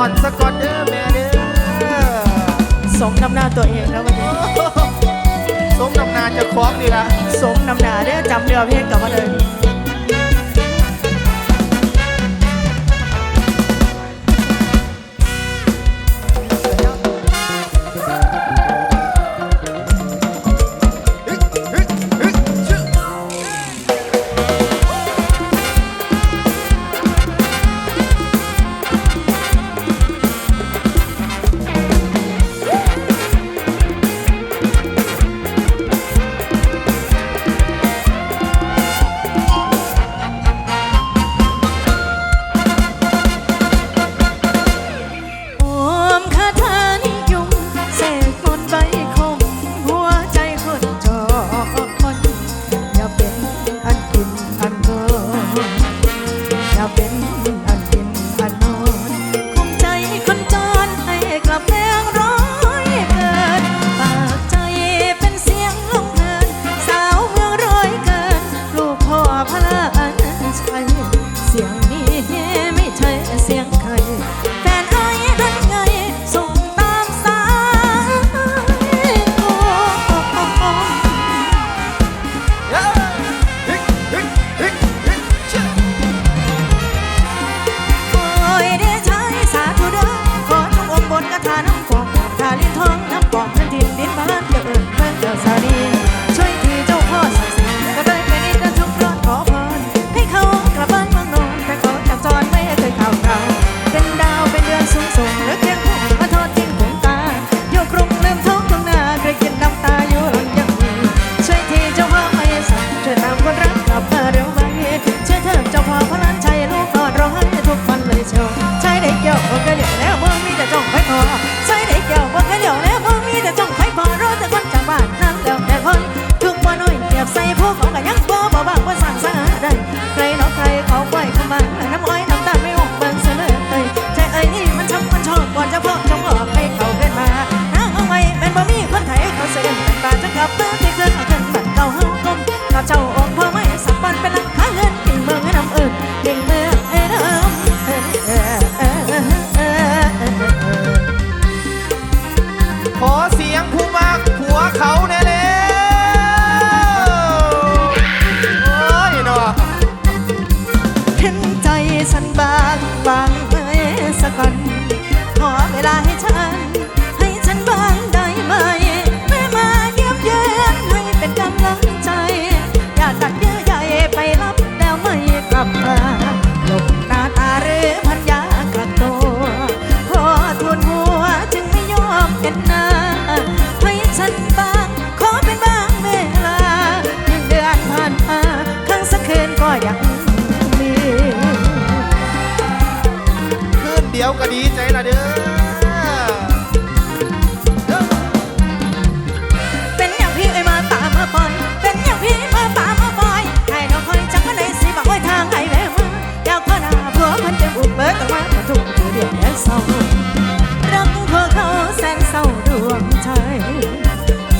อดสะกอดเด้อแม่เด้อสมนำหน้าตัวเองแล้ววันนี้ สมนำหน้าจะคล้องดีละสมนำหน้าเด้อจำเนื้อเพลงกับมาเลย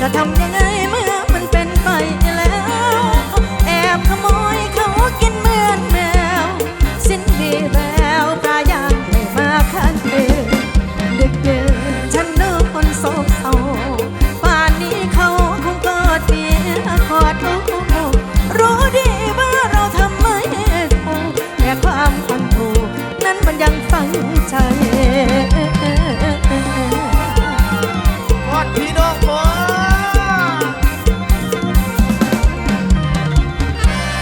จะทำยังไง ใจอดพี่น้องพอ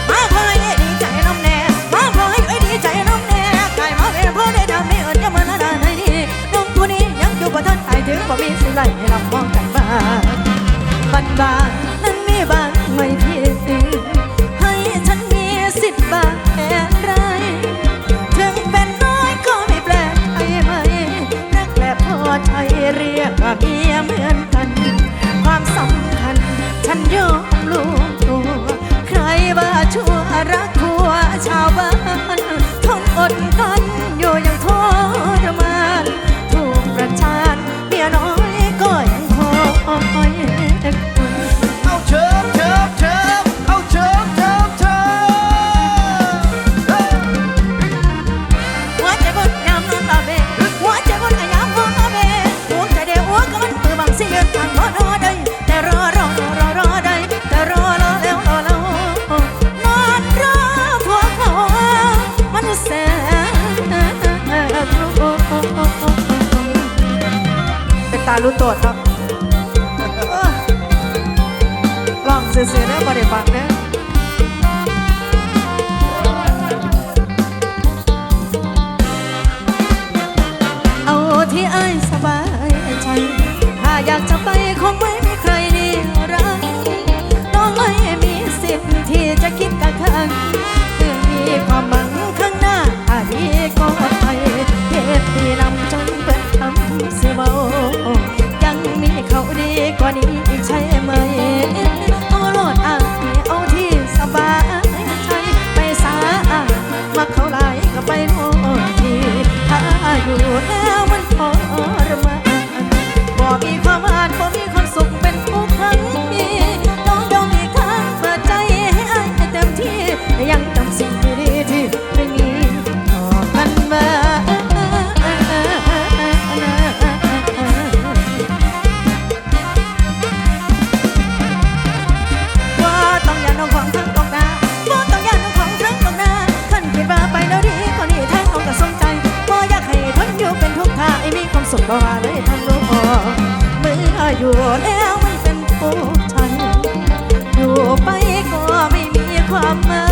มาขอใดีใจน้ำแน่มาขอใดีใจน้ำแน่ใคมาเป็นพ่อได้ดำไม่อิญจมาหนานไหนนี่น้องตัวนี้ยังอยู่บ่ทันตายถึงบ่มีสิไรให้ลับมองกันบ้างบ้นบ้าน เอียเหมือน รู้ตัวครับลองเสียๆนะบ่ได้ฟังนะเอาที่อ้สบายใจ ถ้าอยากจะไปคงไม่มีใครดีรักน้องไม่มีสิทธิ์ที่จะคิดกับทางเรื่อมีความหวังข้างหน้าอาจมีก็ อยู่แล้วไม่เป็นผู้ชันอยู่ไปก็ไม่มีความหมาย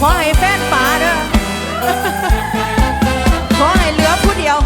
ขอให้แฟนป๋าเด้อขอให้เหลือผู้เดียว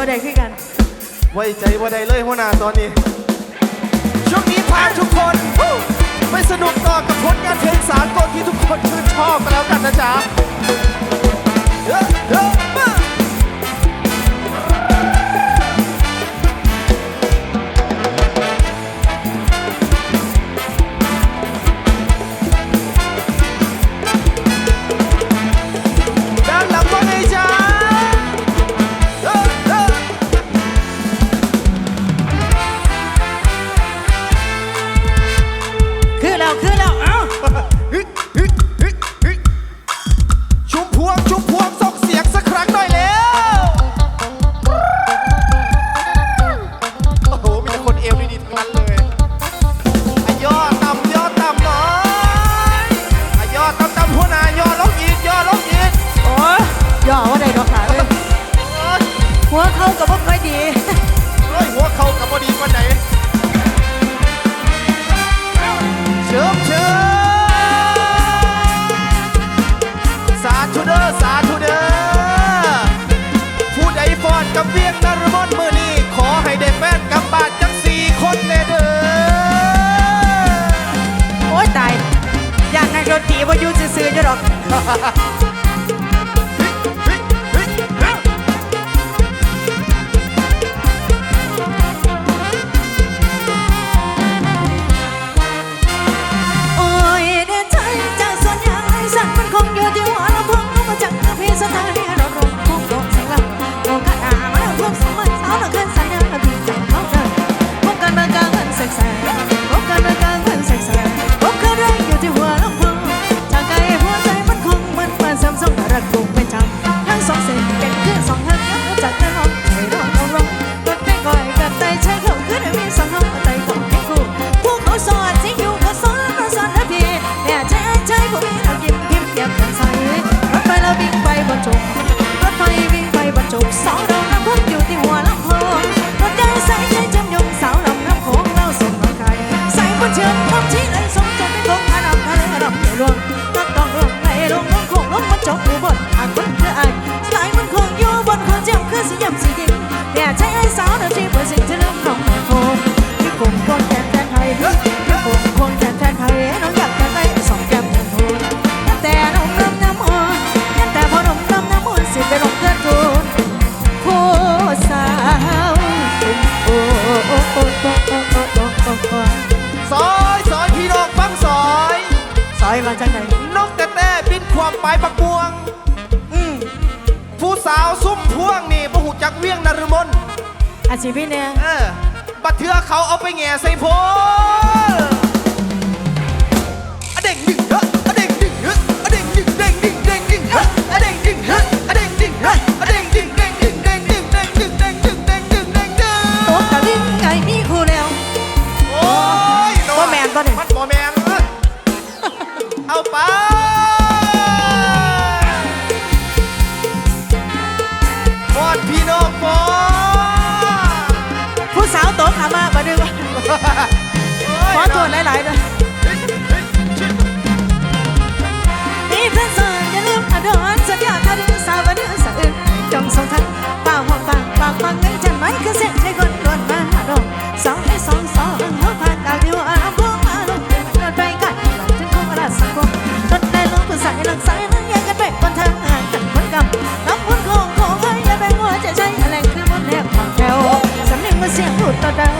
บได้คือกัน ไว้ใจว่าใดเลยหัวหน้าตอนนี้ ช่วงนี้พาทุกคน ซื้อจะดอก จังไหนกแต่แต่บินความไปปักพวง อืมผู้สาวซุ่มพวงนี่บ่หูจักเวียงนรมนอาชีพเนี่ยเออบัดเทือเขาเอาไปแง่ใส่โพล ไปพอดพี่น้องฟอผู้สาวโตขามามาดึงขอโทษหลายๆด้วยนี่เพื่อนสอนอย่าลืมอดอนสัญญาถ้าดึงสาวมาดึงสะอึกจงสงทันป่าห้องปากปากฟังเงินจันไว้คือเส้น ต่อเดิม